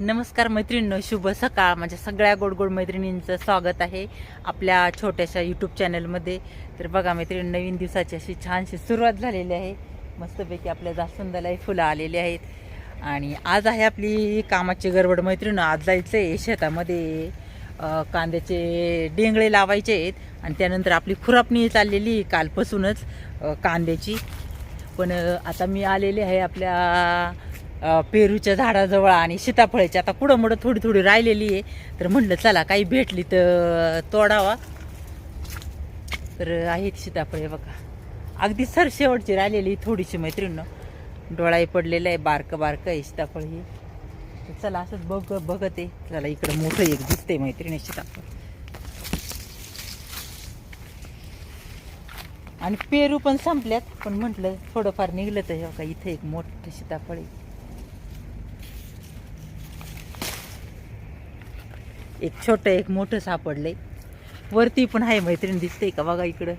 नमस्कार मैत्रिणींनो शुभ सकाळ. माझ्या सगळ्या गोड गोड मैत्रिणींचं स्वागत आहे आपल्या छोट्याशा यूट्यूब चॅनलमध्ये तर बघा मैत्रिणी नवीन दिवसाची अशी छानशी सुरुवात झालेली आहे. मस्तपैकी आपल्या जास्वंदालाही फुलं आलेली आहेत. आणि आज आहे आपली कामाची गडबड. मैत्रिणी आज जायचं आहे शेतामध्ये कांद्याचे डेंगळे लावायचे आहेत आणि त्यानंतर आपली खुरापणी चाललेली आहे कालपासूनच कांद्याची. पण आता मी आलेले आहे आपल्या पेरूच्या झाडाजवळ आणि सीताफळाची. आता कुठं मुडं थोडी थोडी राहिलेली आहे. तर म्हटलं चला काही भेटली तर तोडावा. तर आहेत सीताफळे बघा. अगदी सर शेवटची राहिलेली थोडीशी मैत्रीण. डोळाही पडलेला आहे बारकं बारकं आहे सीताफळ ही. चला असंच बघ बघत आहे. चला इकडं मोठं एक दिसतंय मैत्रिणी सीताफळ. आणि पेरू पण संपल्यात पण म्हटलं थोडंफार निघलं तर हे बघा इथं एक मोठं सीताफळ आहे. एक छोटं एक मोठं सापडलंय. वरती पण आहे मैत्रीण दिसते का? बघा इकडं.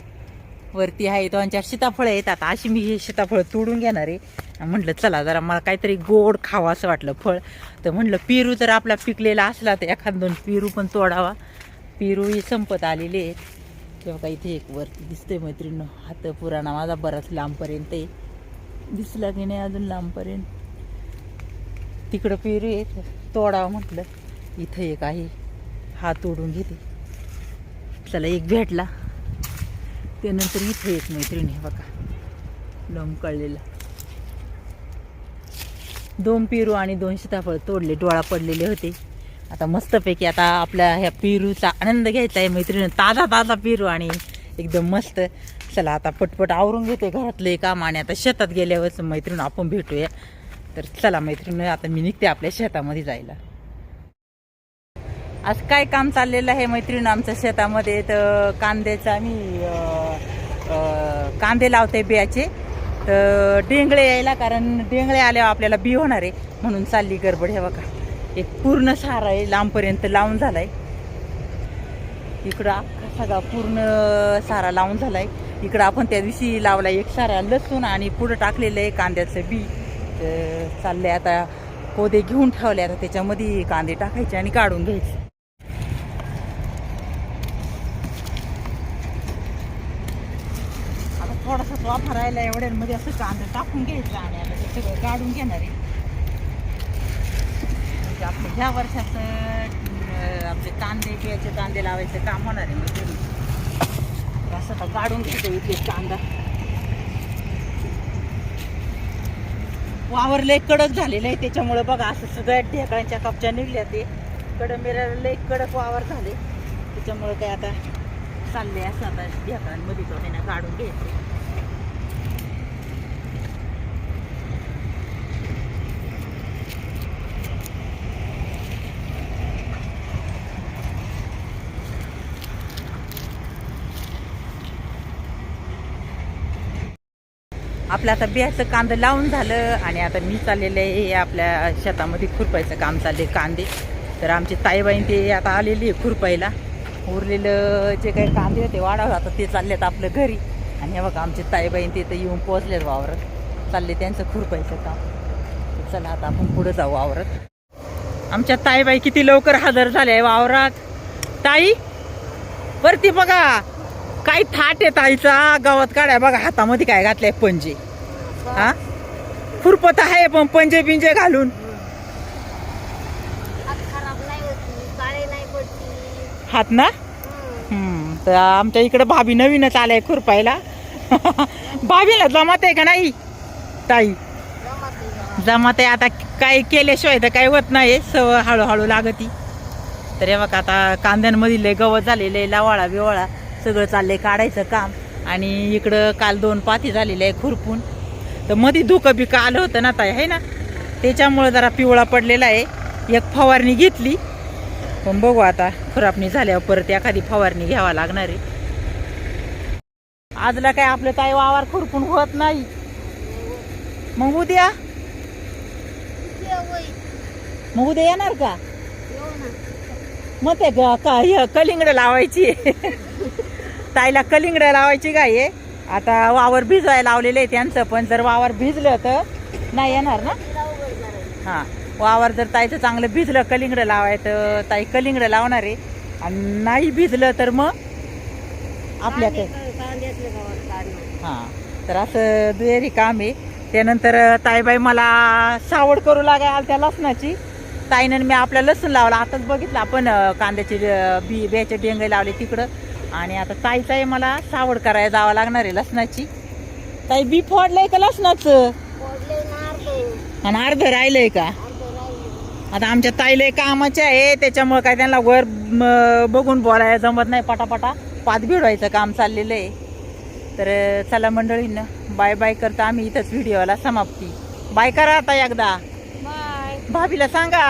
वरती आहे दोन चार सीताफळं आहेत. आता अशी मी हे सीताफळ तोडून घेणार आहे. म्हटलं चला जरा मला काहीतरी गोड खावा असं वाटलं फळ. तर म्हटलं पेरू जर आपला पिकलेला असला तर एखाद दोन पेरू पण तोडावा. पेरूही संपत आलेले आहेत. तेव्हा का इथे एक वरती दिसते मैत्रीण. हात पुराणा माझा बराच लांबपर्यंत आहे. दिसला की नाही अजून लांबपर्यंत? तिकडं पेरू आहे तोडावं म्हटलं. इथं एक आहे. हा तोडून घेते. चला एक भेटला. त्यानंतर इथे एक मैत्रिणी हे बघा. लोंबकळलेला दोन पेरू आणि दोन सीताफळ तोडले डोळा पडलेले होते. आता मस्तपैकी आता आपल्या ह्या पेरूचा आनंद घ्यायचा आहे मैत्रिणी. ताजा ताजा पेरू आणि एकदम मस्त. चला आता पटपट आवरून घेते घरातले काम आणि आता शेतात गेल्यावर मैत्रीण आपण भेटूया. तर चला मैत्रिणी आता मी निघते आपल्या शेतामध्ये जायला. आज काय काम चाललेलं आहे मैत्रीण आमच्या शेतामध्ये? तर कांद्याचं आम्ही कांदे लावते बियाचे. तर डेंगळे यायला कारण डेंगळे आल्यावर आपल्याला बी होणार आहे. म्हणून चालली गडबड हे बघा. एक पूर्ण सारा आहे लांबपर्यंत लावून झालाय. इकडं अख्खा सगळा पूर्ण सारा लावून झालाय. इकडं आपण त्या दिवशी लावला एक सारा लसूण आणि पुढं टाकलेलं आहे कांद्याचं बी. तर चाललंय आता कोदे घेऊन ठेवले आता त्याच्यामध्ये कांदे टाकायचे आणि काढून घ्यायचे. थोडासाच थोडासा वाफा राहिला एवढ्यांमध्ये असं कांदा टाकून घ्यायचं आणि आता ते सगळं काढून घेणार आहे. म्हणजे आपलं ह्या वर्षाचं आपले कांदे बियाचे कांदे लावायचं काम होणार आहे म्हणजे. असं आता काढून घ्यायचं इथे कांदा. वावर लय कडक झालेलं आहे त्याच्यामुळं बघा असं सगळ्या ढेकळ्यांच्या कपच्या निघल्या ते. कडं मिरायला लय कडक वावर झाले. त्याच्यामुळं काय आता चालले असं आता ढेकळांमध्ये तो आहे ना काढून घ्यायचे. आपलं आता बियाचं कांदं लावून झालं आणि आता मी चाललेलं आहे आपल्या शेतामध्ये खुरपायचं काम चालले कांदे. तर आमची ताईबाईन ते आता आलेली आहे खुरपायला. उरलेलं जे काही कांदे होते वाढावं आता ते चाललेत आपलं घरी. आणि हे बघा आमचे ताईबाईन ते तर येऊन पोहोचलेत वावरत. चालले त्यांचं खुरपायचं काम. चला आता आपण पुढे जाऊ वावरत. आमच्या ताईबाई किती लवकर हजर झाले वावरात. ताई वरती बघा काय थाट आहे ताईचा. गावात काढाय बघा हातामध्ये काय घातलंय पंजे. हा? खुरपत आहे पण पंजे पिंजे घालून हात खराब नाही होती काळे नाही पडती ना? तर आमच्या इकडं भाभी नवीनच आलाय खुरपायला. भाभीला जमात आहे का नाही? ताई? जमात आहे. आता काय केल्याशिवाय तर काही होत नाही. सव हळूहळू लागती. तर बघ बघा आता कांद्यांमधील गवत झालेलं आहे. बिवाळा सगळं चाललंय काढायचं काम. आणि इकडं काल दोन पाती झालेले आहे खुरपून. तर मध्ये धुकं बिकं आलं होतं ना ताई आहे ना? त्याच्यामुळं जरा पिवळा पडलेला आहे. एक फवारणी घेतली. पण बघू आता खुरापणी झाल्यावर परत एखादी फवारणी घ्यावा लागणार आहे. आजला काय आपलं ताई वावर खुरपून होत नाही. मग उद्या? मग उद्या येणार का? मग ते का कलिंगड लावायची ताईला कलिंगड लावायची काय आहे? आता वावर भिजवायला लावलेलं आहे त्यांचं पण जर वावर भिजलं तर नाही येणार ना? हां. वावर जर ताईचं चांगलं भिजलं कलिंगडं लावायचं ताई कलिंगडं लावणार आहे. आणि नाही भिजलं तर मग आपल्याकडे. हां तर असं दुहेरी काम आहे. त्यानंतर ताईबाई मला सावड करू लागाय त्या लसणाची. ताईनं मी आपल्या लसूण लावला. आताच बघितलं आपण कांद्याचे बी बियाचे डेंगे लावले तिकडं. आणि आता ताई ताई मला सावड करायला जावं लागणार आहे लसणाची. ताई बी फोडलंय का लसणाचं? आणि अर्ध राहिलंय का? आता आमच्या ताईले कामाचे आहे त्याच्यामुळे काय त्यांना वर बघून बोलायला जमत नाही पटापटा. पात भिडवायचं काम चाललेलं आहे. तर चला मंडळींना बाय बाय करता आम्ही इथंच व्हिडिओला समाप्ती. बाय करा आता एकदा. बाय. भाभीला सांगा.